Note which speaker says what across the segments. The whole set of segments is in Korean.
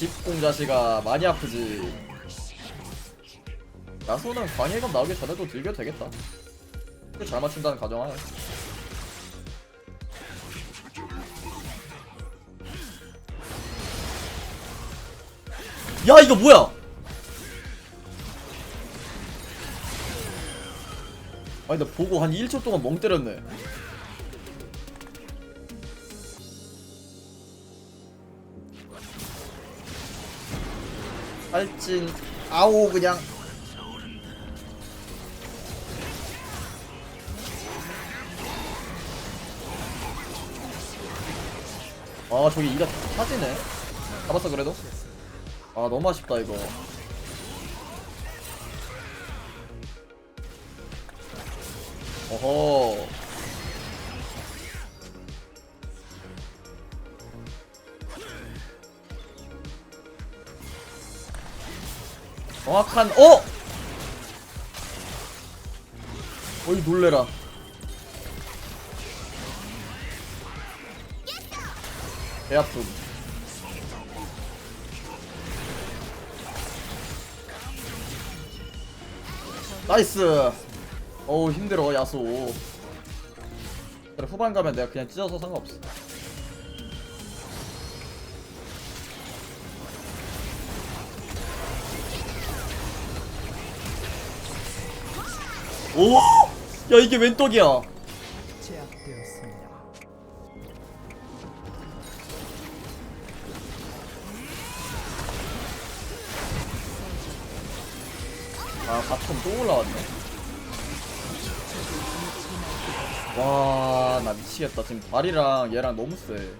Speaker 1: 집공 자식아 많이 아프지. 야소는 광해검 나오기 전에도 들겨도 되겠다. 그잘 맞춘다는 가정하에 야 이거 뭐야? 아니 나 보고 한 1초 동안 멍 때렸네 할진 아오 그냥. 아 저기 이가 타지네. 잡았어 그래도? 아 너무 아쉽다 이거. 어허 정확한 어! 어이 놀래라. 배 아픔. 나이스. 어우 힘들어 야수. 그래 후반 가면 내가 그냥 찢어서 상관없어 오! 야 이게 웬 떡이야. 아 바텀 또 올라왔네 와 나 미치겠다 지금 발이랑 얘랑 너무 세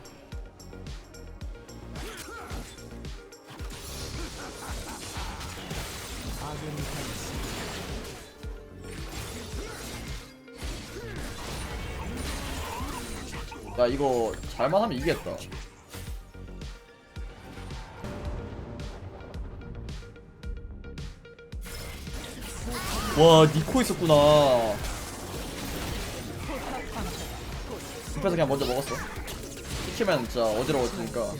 Speaker 1: 야 이거 잘만 하면 이기겠다. 와 니코 있었구나. 급해서 그냥 먼저 먹었어. 시키면 진짜 어지러워지니까.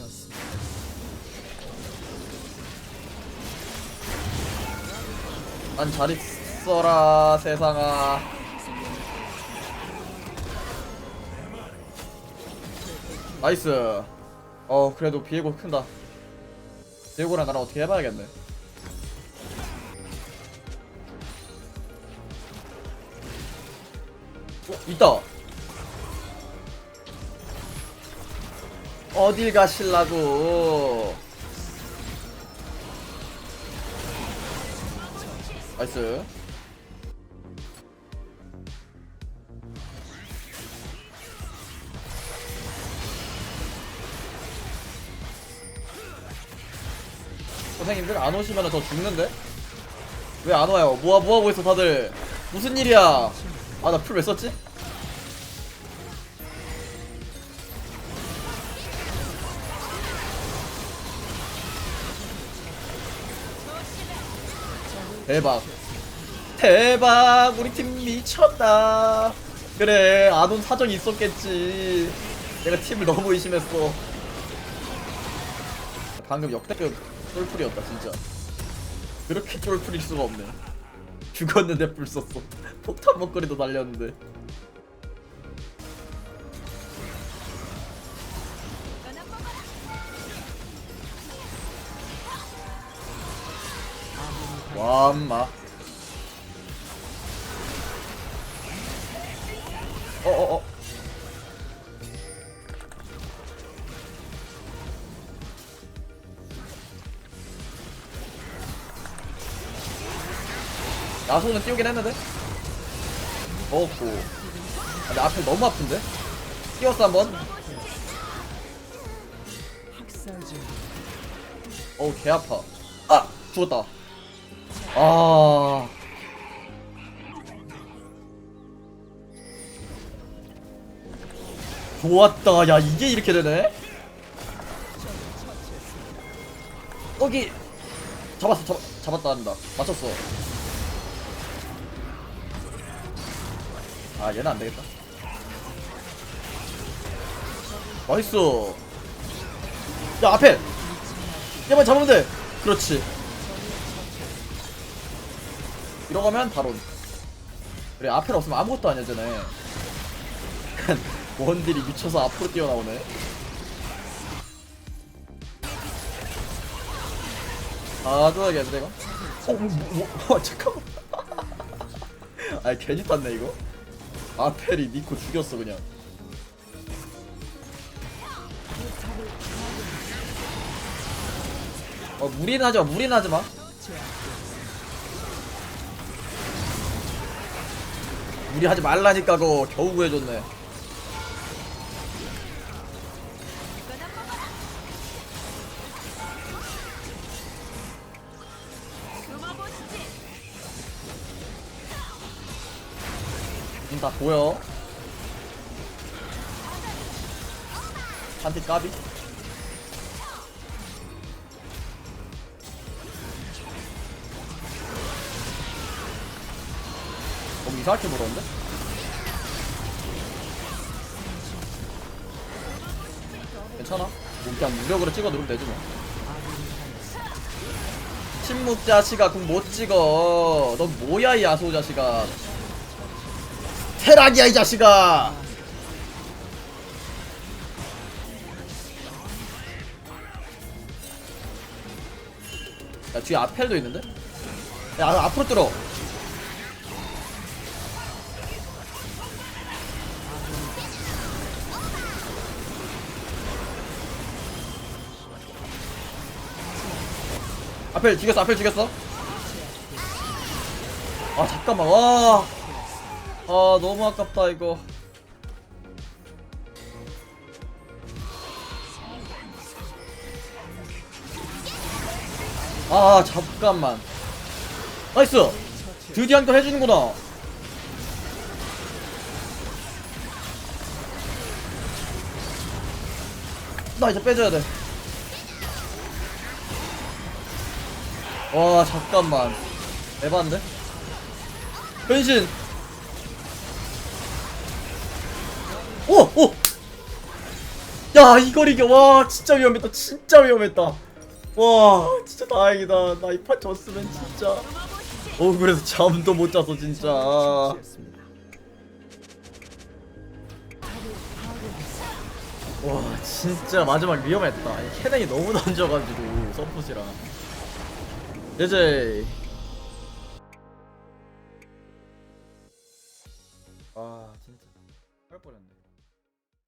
Speaker 1: 난 잘 있어라 세상아 나이스. 어 그래도 비에고 큰다. 비에고랑 나랑 어떻게 해봐야겠네. 어 있다. 어딜 가실라고. 나이스 선생님들 안 오시면 저 죽는데? 왜 안 와요? 뭐하, 뭐하고 있어 다들? 무슨 일이야? 아 나 풀 왜 썼지? 대박. 대박. 우리 팀 미쳤다. 그래 안온 사정이 있었겠지. 내가 팀을 너무 의심했어. 방금 역대급 쫄풀이었다 진짜. 그렇게 쫄풀일 수가 없네. 죽었는데 불 썼어. 폭탄 먹거리도 날렸는데. 와 엄마. 어어어 야소는 띄우긴 했는데? 먹었고. 아, 근데 앞에 너무 아픈데? 띄웠어 한번. 어우 개 아파. 아! 죽었다. 아. 좋았다. 야 이게 이렇게 되네? 여기. 잡았어 잡, 잡았다 한다. 맞췄어 아 얘는 안 되겠다. 나이스. 야 앞에! 얘만 잡으면 돼! 그렇지. 이러가면 바로 그래 앞에 없으면 아무것도 아니야 쟤네. 약간 원딜이 미쳐서 앞으로 뛰어나오네. 아 좋아야겠는데 이거 어, 뭐, 뭐, 뭐, 잠깐만. 아니 괜히 땄네 이거 아펠이 니코 죽였어 그냥. 어 무리는 하지마 무리는 하지마. 무리하지 말라니까 그거 겨우 구해줬네 다 보여. 한티 까비. 어 이상하게 물었는데? 괜찮아. 뭐 그냥 무력으로 찍어 누르면 되지 뭐. 침묵 자식아 그럼 못 찍어. 넌 뭐야 이 야소 자식아 테락이야 이 자식아. 야 뒤에 아펠도 있는데? 야 앞으로 뚫어. 아펠 죽였어 아펠 죽였어. 아 잠깐만 와 아 너무 아깝다 이거. 아 잠깐만. 나이스! 드디어 한 건 해주는구나. 나 이제 빼줘야 돼. 와 잠깐만. 에반데? 변신 오! 오! 야 이걸 이겨. 와 진짜 위험했다. 진짜 위험했다. 와 진짜 다행이다. 나 이 판 졌으면 진짜. 어 그래서 잠도 못 자서 진짜. 와 진짜 마지막 위험했다. 이 캐넨이 너무 던져가지고 서폿이랑. 이제